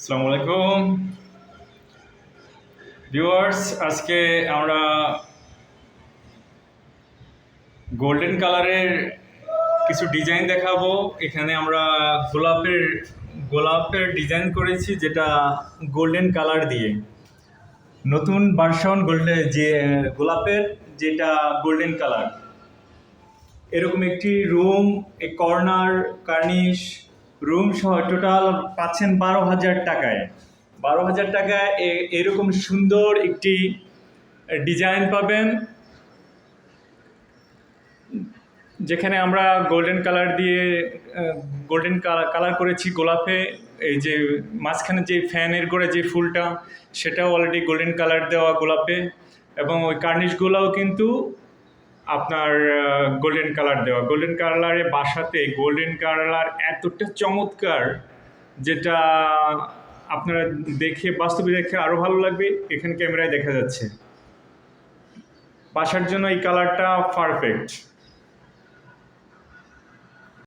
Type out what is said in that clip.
আসসালামু আলাইকুম। ভিউয়ার্স আজকে আমরা গোল্ডেন কালারের কিছু ডিজাইন দেখাবো। এখানে আমরা গোলাপের গোলাপের ডিজাইন করেছি যেটা গোল্ডেন কালার দিয়ে। নতুন ভার্সন গোল্ডেন যে, গোলাপের যেটা গোল্ডেন কালার এরকম একটি রুম এ কর্নার কার্নিশ রুম সহ টোটাল পাচ্ছেন বারো হাজার টাকায়। বারো হাজার টাকায় এরকম সুন্দর একটি ডিজাইন পাবেন। যেখানে আমরা গোল্ডেন কালার দিয়ে গোল্ডেন কালার করেছি গোলাপে। এই যে মাঝখানে যে ফ্যানের করে যে ফুলটা, সেটাও অলরেডি গোল্ডেন কালার দেওয়া গোলাপে। এবং ওই কার্নিশগুলোও কিন্তু আপনার গোল্ডেন কালার দেওয়া। গোল্ডেন কালারে বাসাতে গোল্ডেন কালার এতটা চমৎকার যেটা আপনারা দেখে, বাস্তবে দেখে আরও ভালো লাগবে। এখানে ক্যামেরায় দেখা যাচ্ছে। বাসার জন্য এই কালারটা পারফেক্ট